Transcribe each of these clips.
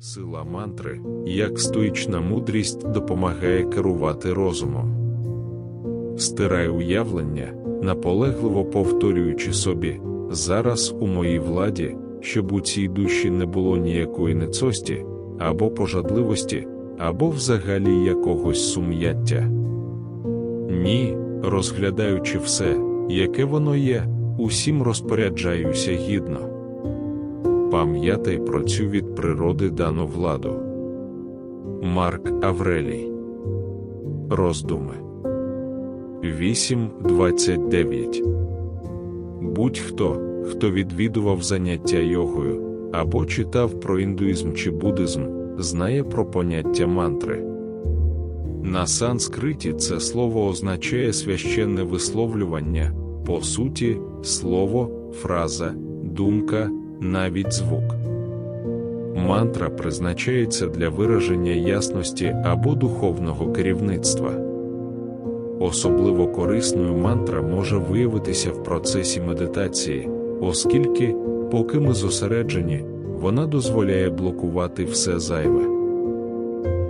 Сила мантри, як стоїчна мудрість, допомагає керувати розумом. Стирай уявлення, наполегливо повторюючи собі, зараз у моїй владі, щоб у цій душі не було ніякої ницості, або пожадливості, або взагалі якогось сум'яття. Ні, розглядаючи все, яке воно є, усім розпоряджаюся гідно. Пам'ятай про цю від природи дану владу. Марк Аврелій. Роздуми 8.29 Будь-хто, хто відвідував заняття йогою або читав про індуїзм чи буддизм, знає про поняття мантри. На санскриті це слово означає священне висловлювання, по суті, слово, фраза, думка, навіть звук. Мантра призначається для вираження ясності або духовного керівництва. Особливо корисною мантра може виявитися в процесі медитації, оскільки, поки ми зосереджені, вона дозволяє блокувати все зайве.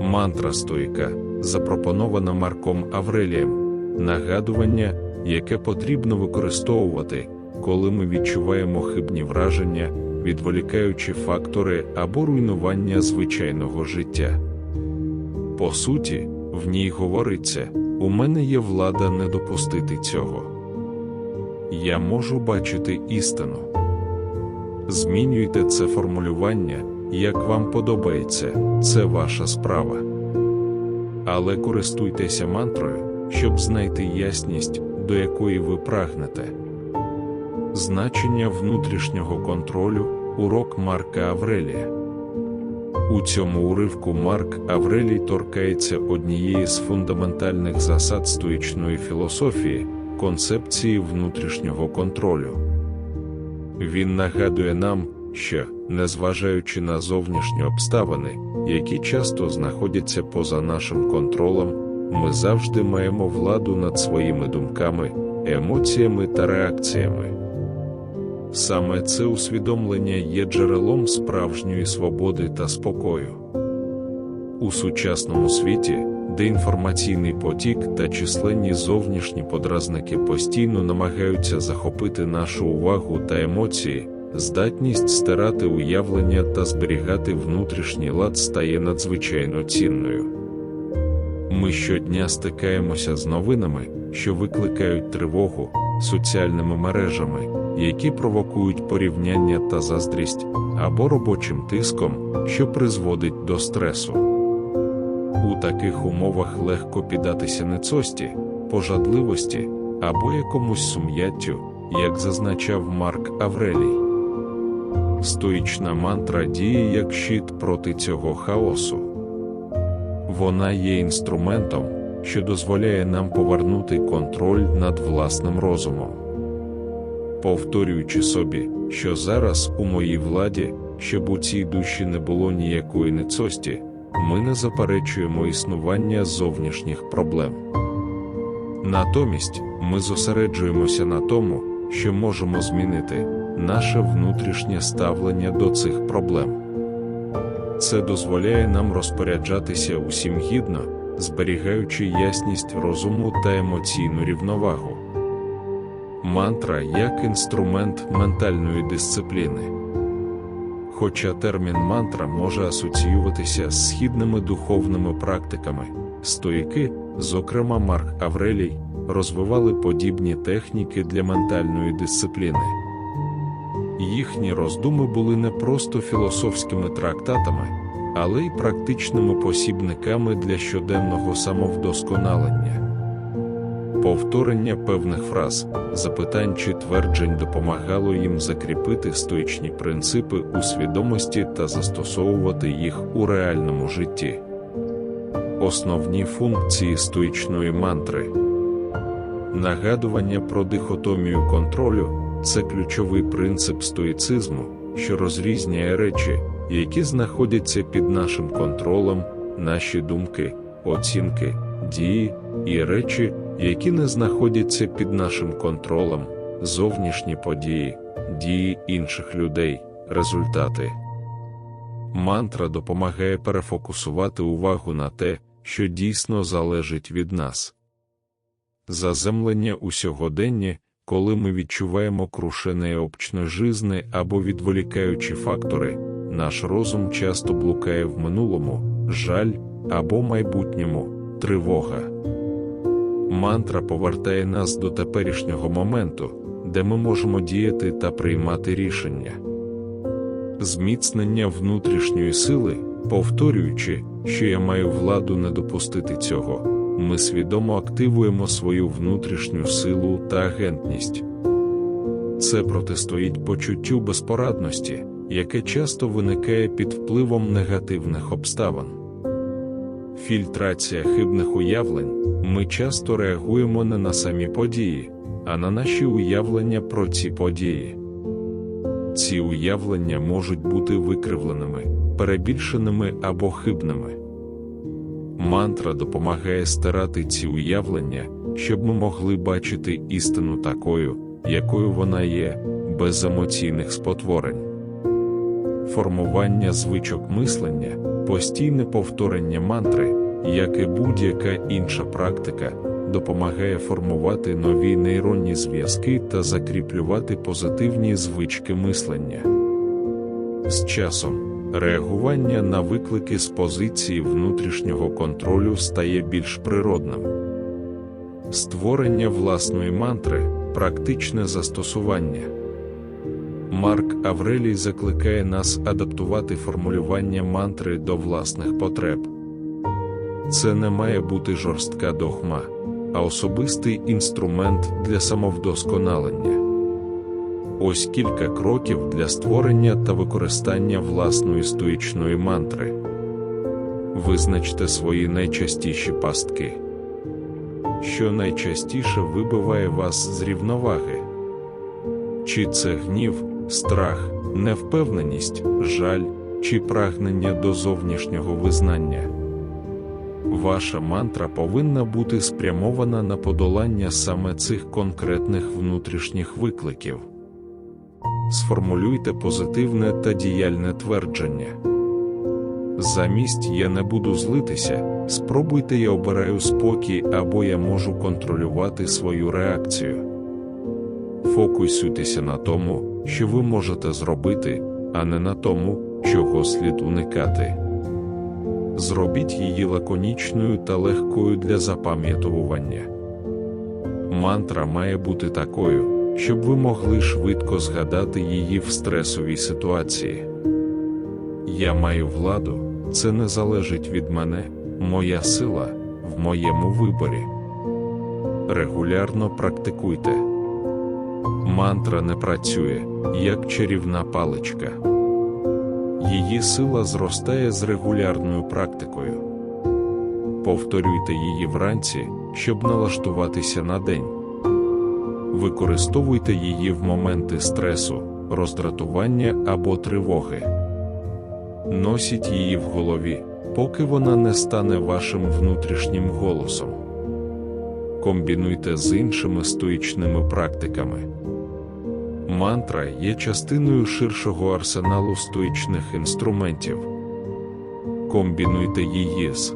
Мантра стоїка, запропонована Марком Аврелієм, нагадування, яке потрібно використовувати, коли ми відчуваємо хибні враження, відволікаючи фактори або руйнування звичайного життя. По суті, в ній говориться: у мене є влада не допустити цього. Я можу бачити істину. Змінюйте це формулювання, як вам подобається, це ваша справа. Але користуйтеся мантрою, щоб знайти ясність, до якої ви прагнете. Значення внутрішнього контролю урок Марка Аврелія. У цьому уривку Марк Аврелій торкається однієї з фундаментальних засад стоїчної філософії концепції внутрішнього контролю. Він нагадує нам, що, незважаючи на зовнішні обставини, які часто знаходяться поза нашим контролем, ми завжди маємо владу над своїми думками, емоціями та реакціями. Саме це усвідомлення є джерелом справжньої свободи та спокою. У сучасному світі, де інформаційний потік та численні зовнішні подразники постійно намагаються захопити нашу увагу та емоції, здатність стирати уявлення та зберігати внутрішній лад стає надзвичайно цінною. Ми щодня стикаємося з новинами, що викликають тривогу, соціальними мережами, які провокують порівняння та заздрість, або робочим тиском, що призводить до стресу. У таких умовах легко піддатися ницості, пожадливості або якомусь сум'яттю, як зазначав Марк Аврелій. Стоїчна мантра діє як щит проти цього хаосу. Вона є інструментом, що дозволяє нам повернути контроль над власним розумом. Повторюючи собі, що зараз у моїй владі, щоб у цій душі не було ніякої ницості, ми не заперечуємо існування зовнішніх проблем. Натомість ми зосереджуємося на тому, що можемо змінити наше внутрішнє ставлення до цих проблем. Це дозволяє нам розпоряджатися усім гідно, зберігаючи ясність розуму та емоційну рівновагу. Мантра як інструмент ментальної дисципліни. Хоча термін мантра може асоціюватися з східними духовними практиками, стоїки, зокрема Марк Аврелій, розвивали подібні техніки для ментальної дисципліни. Їхні роздуми були не просто філософськими трактатами, але й практичними посібниками для щоденного самовдосконалення. Повторення певних фраз, запитань чи тверджень допомагало їм закріпити стоїчні принципи у свідомості та застосовувати їх у реальному житті. Основні функції стоїчної мантри нагадування про дихотомію контролю це ключовий принцип стоїцизму, що розрізняє речі, які знаходяться під нашим контролем, наші думки, оцінки, дії і речі, які не знаходяться під нашим контролем, зовнішні події, дії інших людей, результати. Мантра допомагає перефокусувати увагу на те, що дійсно залежить від нас. Заземлення у сьогоденні, коли ми відчуваємо крушене обчне жизни або відволікаючі фактори, наш розум часто блукає в минулому, жаль або майбутньому, тривога. Мантра повертає нас до теперішнього моменту, де ми можемо діяти та приймати рішення. Зміцнення внутрішньої сили, повторюючи, що я маю владу не допустити цього, ми свідомо активуємо свою внутрішню силу та агентність. Це протистоїть почуттю безпорадності, яке часто виникає під впливом негативних обставин. Фільтрація хибних уявлень ми часто реагуємо не на самі події, а на наші уявлення про ці події. Ці уявлення можуть бути викривленими, перебільшеними або хибними. Мантра допомагає стирати ці уявлення, щоб ми могли бачити істину такою, якою вона є, без емоційних спотворень. Формування звичок мислення, постійне повторення мантри, як і будь-яка інша практика, допомагає формувати нові нейронні зв'язки та закріплювати позитивні звички мислення. З часом реагування на виклики з позиції внутрішнього контролю стає більш природним. Створення власної мантри практичне застосування. Марк Аврелій закликає нас адаптувати формулювання мантри до власних потреб. Це не має бути жорстка догма, а особистий інструмент для самовдосконалення. Ось кілька кроків для створення та використання власної стоїчної мантри. Визначте свої найчастіші пастки. Що найчастіше вибиває вас з рівноваги? Чи це гнів, страх, невпевненість, жаль, чи прагнення до зовнішнього визнання? Ваша мантра повинна бути спрямована на подолання саме цих конкретних внутрішніх викликів. Сформулюйте позитивне та діяльне твердження. Замість я не буду злитися, спробуйте я обираю спокій або я можу контролювати свою реакцію. Фокусуйтеся на тому, що ви можете зробити, а не на тому, чого слід уникати. Зробіть її лаконічною та легкою для запам'ятовування. Мантра має бути такою, щоб ви могли швидко згадати її в стресовій ситуації. Я маю владу, це не залежить від мене, моя сила в моєму виборі. Регулярно практикуйте. Мантра не працює, як чарівна паличка. Її сила зростає з регулярною практикою. Повторюйте її вранці, щоб налаштуватися на день. Використовуйте її в моменти стресу, роздратування або тривоги. Носіть її в голові, поки вона не стане вашим внутрішнім голосом. Комбінуйте з іншими стоїчними практиками. Мантра є частиною ширшого арсеналу стоїчних інструментів. Комбінуйте її з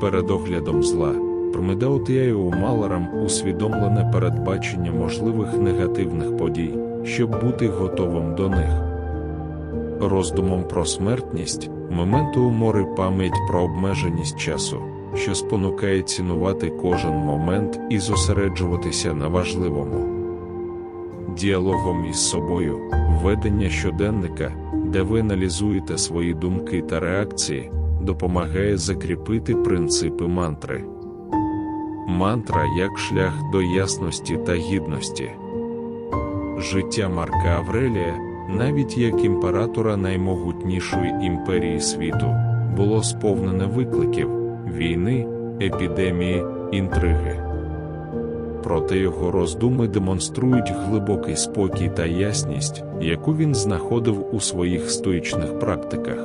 передоглядом зла, промедаутією маларам усвідомлене передбачення можливих негативних подій, щоб бути готовим до них. Роздумом про смертність, моменту умори пам'ять про обмеженість часу, що спонукає цінувати кожен момент і зосереджуватися на важливому діалогом із собою, ведення щоденника, де ви аналізуєте свої думки та реакції, допомагає закріпити принципи мантри. Мантра як шлях до ясності та гідності. Життя Марка Аврелія, навіть як імператора наймогутнішої імперії світу, було сповнене викликів війни, епідемії, інтриги проте його роздуми демонструють глибокий спокій та ясність, яку він знаходив у своїх стоїчних практиках.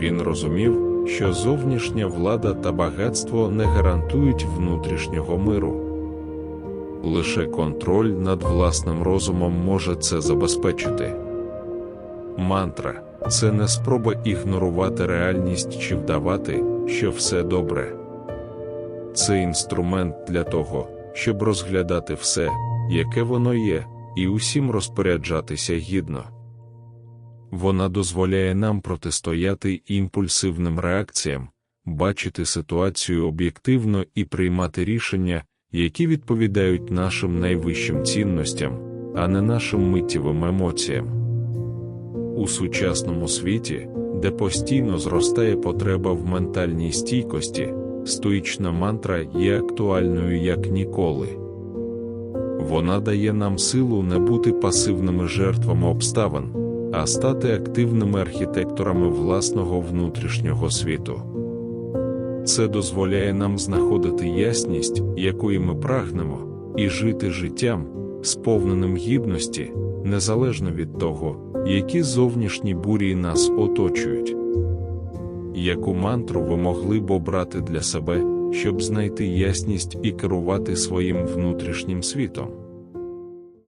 Він розумів, що зовнішня влада та багатство не гарантують внутрішнього миру. Лише контроль над власним розумом може це забезпечити. Мантра це не спроба ігнорувати реальність чи вдавати, що все добре. Це інструмент для того, щоб розглядати все, яке воно є, і усім розпоряджатися гідно. Вона дозволяє нам протистояти імпульсивним реакціям, бачити ситуацію об'єктивно і приймати рішення, які відповідають нашим найвищим цінностям, а не нашим миттєвим емоціям. У сучасному світі, де постійно зростає потреба в ментальній стійкості, стоїчна мантра є актуальною як ніколи. Вона дає нам силу не бути пасивними жертвами обставин, а стати активними архітекторами власного внутрішнього світу. Це дозволяє нам знаходити ясність, якої ми прагнемо, і жити життям, сповненим гідності, незалежно від того, які зовнішні бурі нас оточують. Яку мантру ви могли б обрати для себе, щоб знайти ясність і керувати своїм внутрішнім світом?